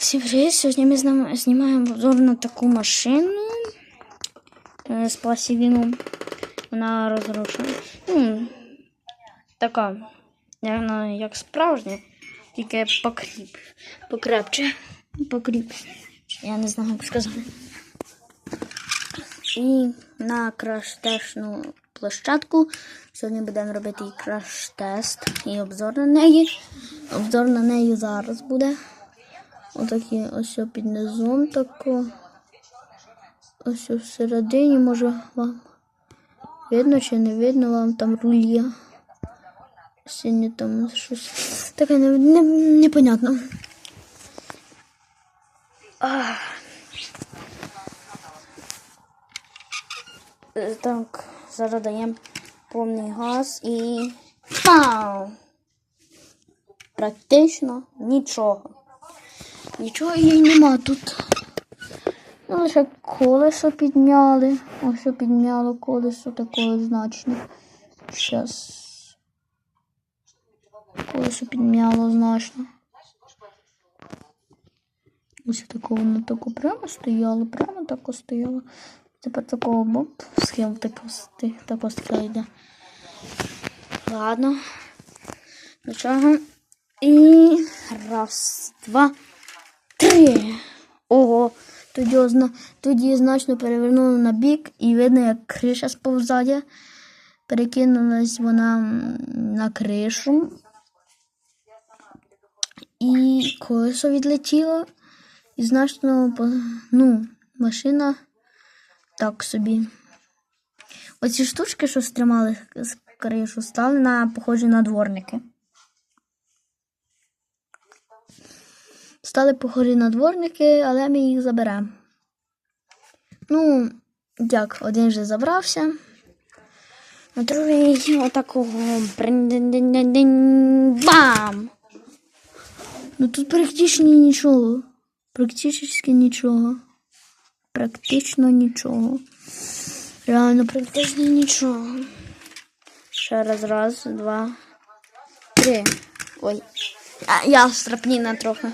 Всім привіт! Сьогодні ми знімаємо обзор на таку машину е, з пластиліну. Вона розрушена. Ну, така, вона як справжня, тільки покріп. Покрепче. Покріп. Я не знаю, як сказати. І на краш-тестну площадку. Сьогодні будемо робити краш-тест, і обзор на неї. Обзор на неї зараз буде. Отакі ось під низом тако. Ось всередині, може вам видно чи не видно вам там руль є. Синє там щось. Таке не, не, непонятно. Ах. Так, зараз даємо повний газ і. Пау! Практично нічого. Нічого їй нема тут. Ну, лише колесо підняли. Ось підняло колесо такого значне. Щас. Колесо підняло значно. Ось такого воно тако прямо стояло, прямо тако стояло. Тепер такого боп, схил тако, йде. Ладно. Нічого. І раз, два, три. Ого. Тоді, озна... Тоді значно перевернули на бік і видно, як криша сповзає. Перекинулась вона на кришу. І колесо відлетіло. І значно ну, машина так собі. Оці штучки, що стримали з кришу, стали на похожі на дворники. Стали похожі на дворники, але ми їх заберемо. Ну, як, один вже забрався. На другий отакого. Бам! Ну тут практично нічого. Практично нічого. Практично нічого. Реально, практично нічого. Ще раз, раз, два, три. Ой. А, я страпніна трохи.